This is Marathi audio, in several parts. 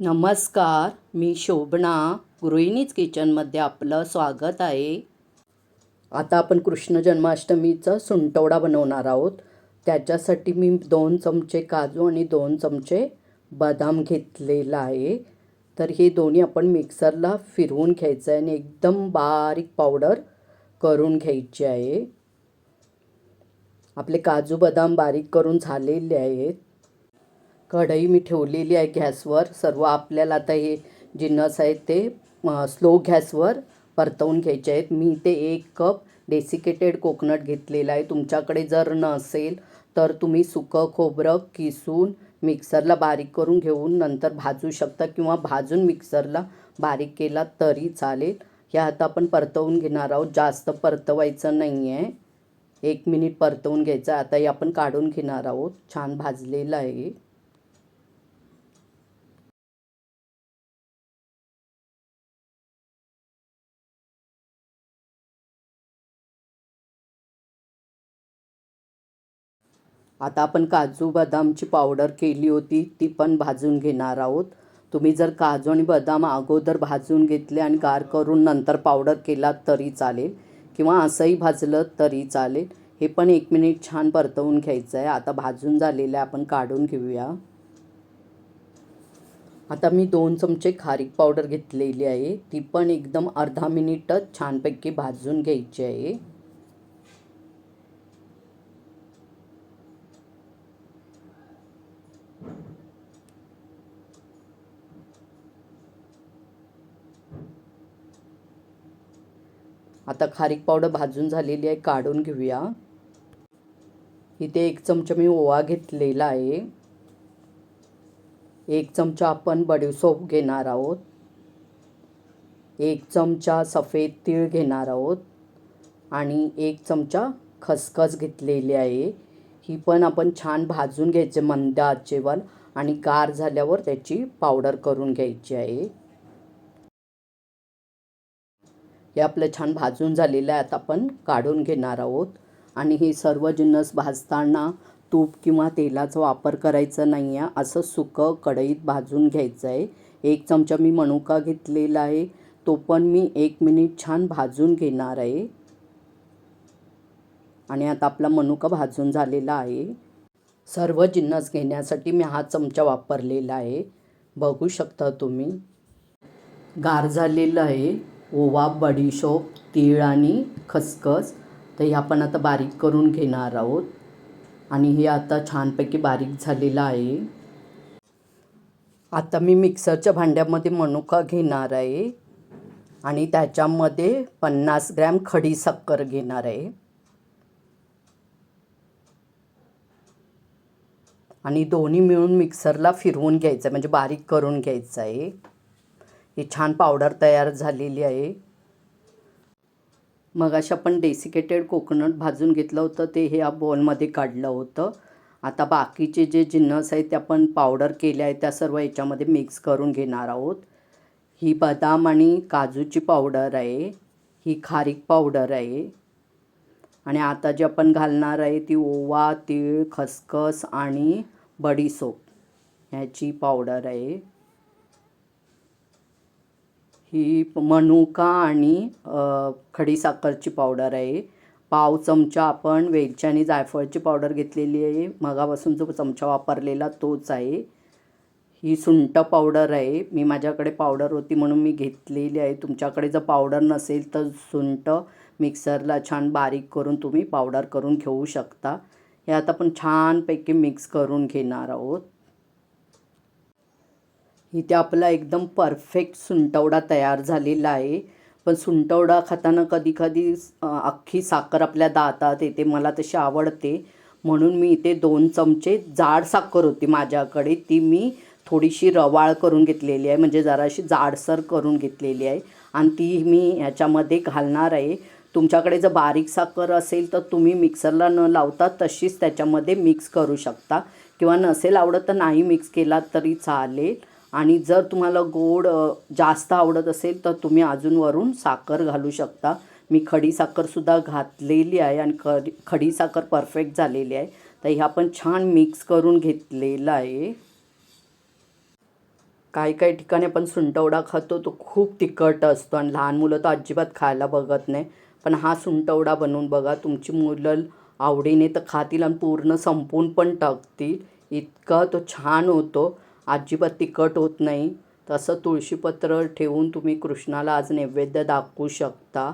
नमस्कार मी शोभना. गृहिणीच किचनमध्ये आपलं स्वागत आहे. आता आपण कृष्ण जन्माष्टमीचा सुंटवडा बनवणार आहोत. त्याच्यासाठी मी दोन चमचे काजू आणि दोन चमचे बदाम घेतलेला आहे. तर हे दोन्ही आपण मिक्सरला फिरवून घ्यायचं आहे आणि एकदम बारीक पावडर करून घ्यायची आहे. आपले काजू बदाम बारीक करून झालेले आहेत. कढई मी ठेवलेली आहे गॅसवर. सर्व आपल्याला आता हे जिन्नस आहेत ते स्लो गॅसवर परतवून घ्यायचे आहेत. मी ते एक कप डेसिकेटेड कोकोनट घेतलेला आहे. तुमच्याकडे जर नसेल तर तुम्ही सुकं खोबरं किसून मिक्सरला बारीक करून घेऊन नंतर भाजू शकता किंवा भाजून मिक्सरला बारीक केला तरी चालेल. ह्या आता आपण परतवून घेणार आहोत. जास्त परतवायचं नाही आहे एक मिनिट परतवून घ्यायचं आता हे आपण काढून घेणार आहोत. छान भाजलेलं आहे. आता आपण काजू बदामची पावडर केली होती ती पण भाजून घेणार आहोत. तुम्ही जर काजू आणि बदाम अगोदर भाजून घेतले आणि गार करून नंतर पावडर केलात तरी चालेल. किंवा असंही भाजलं तरी चालेल. हे पण एक मिनिट छान परतवून घ्यायचं आहे आता भाजून झालेलं आहे आपण काढून घेऊया. आता मी दोन चमचे खारीक पावडर घेतलेली आहे. ती पण एकदम अर्धा मिनिटच छानपैकी भाजून घ्यायची आहे. आता खारीक पावडर भाजून झालेली आहे काढून घेऊया. इथे एक चमचा मी ओवा घेतलेला आहे. एक चमचा आपण बडीसोप घेणार आहोत. एक चमचा सफेद तीळ घेणार आहोत. आणि एक चमचा खसखस घेतलेली आहे. ही पण आपण छान भाजून घ्यायचे मंद आचेवर आणि गार झाल्यावर त्याची पावडर करून घ्यायची आहे. हे आपलं छान भाजून झालेलं आहे. आता आपण काढून घेणार आहोत. आणि हे सर्व जिन्नस भाजताना तूप किंवा तेलाचा वापर करायचा नाही आहे असं सुकं कढईत भाजून घ्यायचं आहे एक चमचा मी मनुका घेतलेला आहे. तो पण मी एक मिनिट छान भाजून घेणार आहे. आणि आता आपला मनुका भाजून झालेला आहे. सर्व जिन्नस घेण्यासाठी मी हा चमचा वापरलेला आहे. बघू शकता तुम्ही. गार झालेलं आहे. ओवा बडीशोप तीळ आणि खसखस. तर हे आपण आता बारीक करून घेणार आहोत. आणि हे आता छानपैकी बारीक झालेलं आहे. आता मी मिक्सरच्या भांड्यामध्ये मनुका घेणार आहे. आणि त्याच्यामध्ये पन्नास ग्रॅम खडी साखर घेणार आहे. आणि दोन्ही मिळून मिक्सरला फिरवून घ्यायचं आहे. म्हणजे बारीक करून घ्यायचं आहे. ही छान पावडर तयार झालेली आहे. मग अशा आपण डेसिकेटेड कोकोनट भाजून घेतलं होतं ते हे या बॉलमध्ये काढलं होतं. आता बाकीचे जे जिन्नस आहेत ते आपण पावडर केले आहे त्या सर्व याच्यामध्ये मिक्स करून घेणार आहोत. ही बदाम आणि काजूची पावडर आहे ही खारीक पावडर आहे. आणि आता जे आपण घालणार आहे ती ओवा तीळ खसखस आणि बडीसोप ह्याची पावडर आहे. ही मनुका आणि खडीसाखरची पावडर आहे. पाव चमचा आपण वेलची आणि जायफळची पावडर घेतलेली आहे. मगापासून जो चमचा वापरलेला तोच आहे. ही सुंट पावडर आहे. मी माझ्याकडे पावडर होती म्हणून मी घेतलेली आहे. तुमच्याकडे जर पावडर नसेल तर सुंट मिक्सरला छान बारीक करून तुम्ही पावडर करून घेऊ शकता. हे आता आपण छानपैकी मिक्स करून घेणार आहोत. इथे आपला एकदम परफेक्ट सुंटवडा तयार झालेला आहे. पण सुंटवडा खाताना कधी कधी अख्खी साखर आपल्या दातात येते मला तशी आवडते. म्हणून मी इथे दोन चमचे जाड साखर होती माझ्याकडे ती मी थोडीशी रवाळ करून घेतलेली आहे म्हणजे जराशी जाडसर करून घेतलेली आहे. आणि ती मी ह्याच्यामध्ये घालणार आहे. तुमच्याकडे जर बारीक साखर असेल तर तुम्ही मिक्सरला न लावता तशीच त्याच्यामध्ये मिक्स करू शकता. किंवा नसेल आवडत तर नाही मिक्स केला तरी चालेल. आणि जर तुम्हाला गोड जास्त आवडत असेल तर तुम्ही अजून वरून साखर घालू शकता. मी खडी साखरसुद्धा घातलेली आहे आणि खडी खडी साखर परफेक्ट झालेली आहे. तर ह्या पण छान मिक्स करून घेतलेलं आहे. काही काही ठिकाणी आपण सुंटवडा खातो तो खूप तिखट असतो आणि लहान मुलं तर अजिबात खायला बघत नाही. पण हा सुंटवडा बनवून बघा तुमची मुलं आवडीने तर खातील आणि पूर्ण संपून पण टाकतील. इतका तो छान होतो. अजिबात तिखट होत नाही. तसं तुळशीपत्र ठेवून तुम्ही कृष्णाला आज नैवेद्य दाखवू शकता.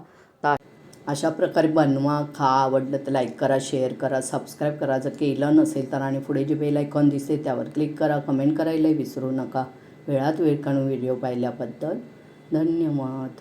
अशा प्रकारे बनवा खा आवडलं तर लाईक करा शेअर करा सबस्क्राईब करा. जर केलं नसेल तर आणि पुढे जे बेल आयकॉन दिसते त्यावर क्लिक करा. कमेंट करायलाही विसरू नका. वेळात वेळ काढून व्हिडिओ पाहिल्याबद्दल धन्यवाद.